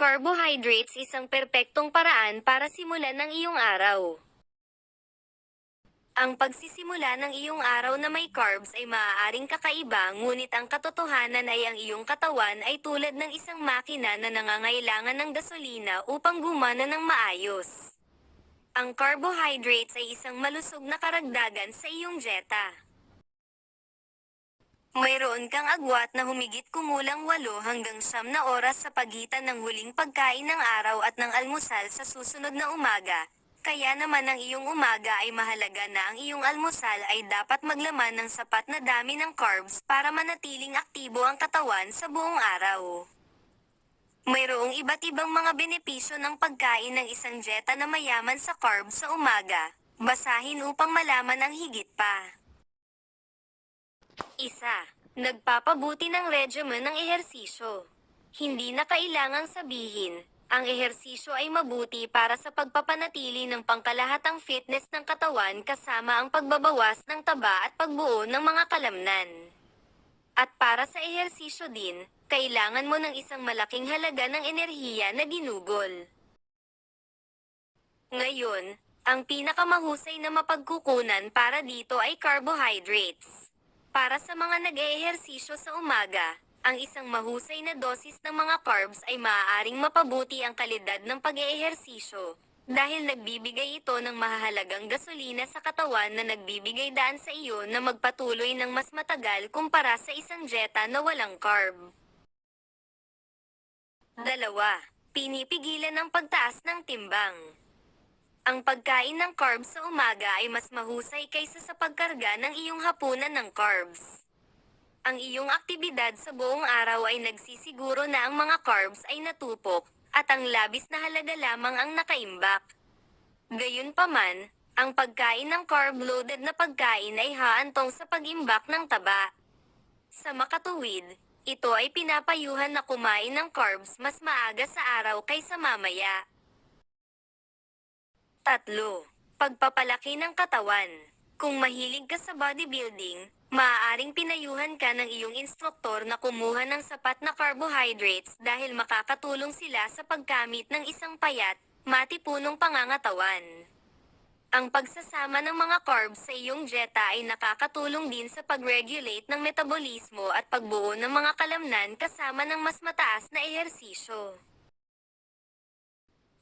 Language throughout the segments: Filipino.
Carbohydrates isang perpektong paraan para simulan ng iyong araw. Ang pagsisimula ng iyong araw na may carbs ay maaaring kakaiba ngunit ang katotohanan ay ang iyong katawan ay tulad ng isang makina na nangangailangan ng gasolina upang gumana ng maayos. Ang carbohydrates ay isang malusog na karagdagan sa iyong dieta. Mayroon kang agwat na humigit kumulang 8 hanggang 9 na oras sa pagitan ng huling pagkain ng araw at ng almusal sa susunod na umaga. Kaya naman ang iyong umaga ay mahalaga na ang iyong almusal ay dapat maglaman ng sapat na dami ng carbs para manatiling aktibo ang katawan sa buong araw. Mayroong iba't ibang mga benepisyo ng pagkain ng isang dieta na mayaman sa carbs sa umaga. Basahin upang malaman ang higit pa. Isa, nagpapabuti ng regimen ng ehersisyo. Hindi na kailangang sabihin, ang ehersisyo ay mabuti para sa pagpapanatili ng pangkalahatang fitness ng katawan kasama ang pagbabawas ng taba at pagbuo ng mga kalamnan. At para sa ehersisyo din, kailangan mo ng isang malaking halaga ng enerhiya na ginugol. Ngayon, ang pinakamahusay na mapagkukunan para dito ay carbohydrates. Para sa mga nag-eehersisyo sa umaga, ang isang mahusay na dosis ng mga carbs ay maaaring mapabuti ang kalidad ng pag-eehersisyo dahil nagbibigay ito ng mahahalagang gasolina sa katawan na nagbibigay daan sa iyo na magpatuloy ng mas matagal kumpara sa isang dieta na walang carb. Dalawa, pinipigilan ang pagtaas ng timbang. Ang pagkain ng carbs sa umaga ay mas mahusay kaysa sa pagkarga ng iyong hapunan ng carbs. Ang iyong aktibidad sa buong araw ay nagsisiguro na ang mga carbs ay natupok, at ang labis na halaga lamang ang nakaimbak. Gayunpaman, ang pagkain ng carb-loaded na pagkain ay haantong sa pag-imbak ng taba. Sa makatuwid, ito ay pinapayuhan na kumain ng carbs mas maaga sa araw kaysa mamaya. Tatlo, pagpapalaki ng katawan. Kung mahilig ka sa bodybuilding, maaaring pinayuhan ka ng iyong instruktor na kumuha ng sapat na carbohydrates dahil makakatulong sila sa pagkamit ng isang payat, matipunong pangangatawan. Ang pagsasama ng mga carbs sa iyong dieta ay nakakatulong din sa pag-regulate ng metabolismo at pagbuo ng mga kalamnan kasama ng mas mataas na ehersisyo.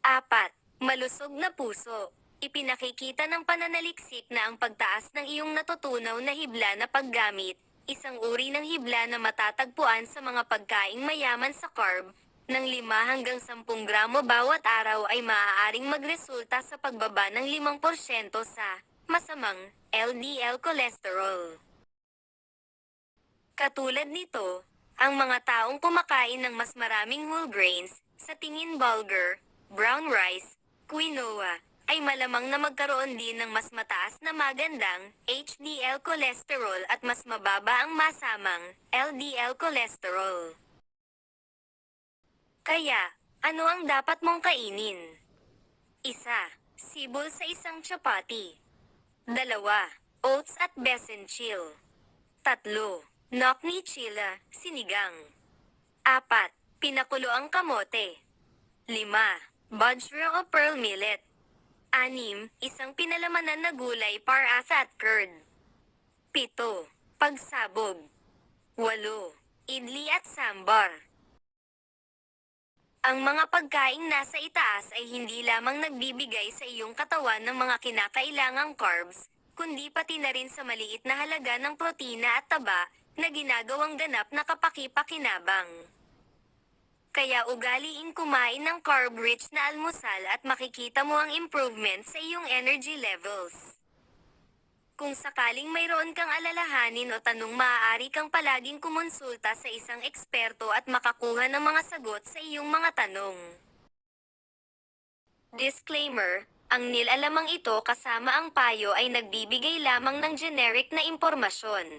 Apat, malusog na puso. Ipinakikita ng pananaliksik na ang pagtaas ng iyong natutunaw na hibla na paggamit, isang uri ng hibla na matatagpuan sa mga pagkaing mayaman sa carb, ng 5 hanggang 10 gramo bawat araw ay maaaring magresulta sa pagbaba ng 5% sa masamang LDL cholesterol. Katulad nito, ang mga taong kumakain ng mas maraming whole grains, sa tingin bulgur, brown rice, quinoa, ay malamang na magkaroon din ng mas mataas na magandang HDL cholesterol at mas mababa ang masamang LDL cholesterol. Kaya, ano ang dapat mong kainin? Isa, sibol sa isang chapati. Dalawa, oats at besenchil. Tatlo, nokni chila, sinigang. Apat, pinakulo ang kamote. Lima, bajra o pearl millet. Anim, isang pinalamanan na gulay parasa at curd. Pito, pagsabog. Walo, idli at sambar. Ang mga pagkaing nasa itaas ay hindi lamang nagbibigay sa iyong katawan ng mga kinakailangang carbs, kundi pati na rin sa maliit na halaga ng protina at taba na ginagawang ganap na kapaki-pakinabang. Kaya ugaliing kumain ng carb-rich na almusal at makikita mo ang improvement sa iyong energy levels. Kung sakaling mayroon kang alalahanin o tanong maaari kang palaging kumonsulta sa isang eksperto at makakuha ng mga sagot sa iyong mga tanong. Disclaimer, ang nilalamang ito kasama ang payo ay nagbibigay lamang ng generic na impormasyon.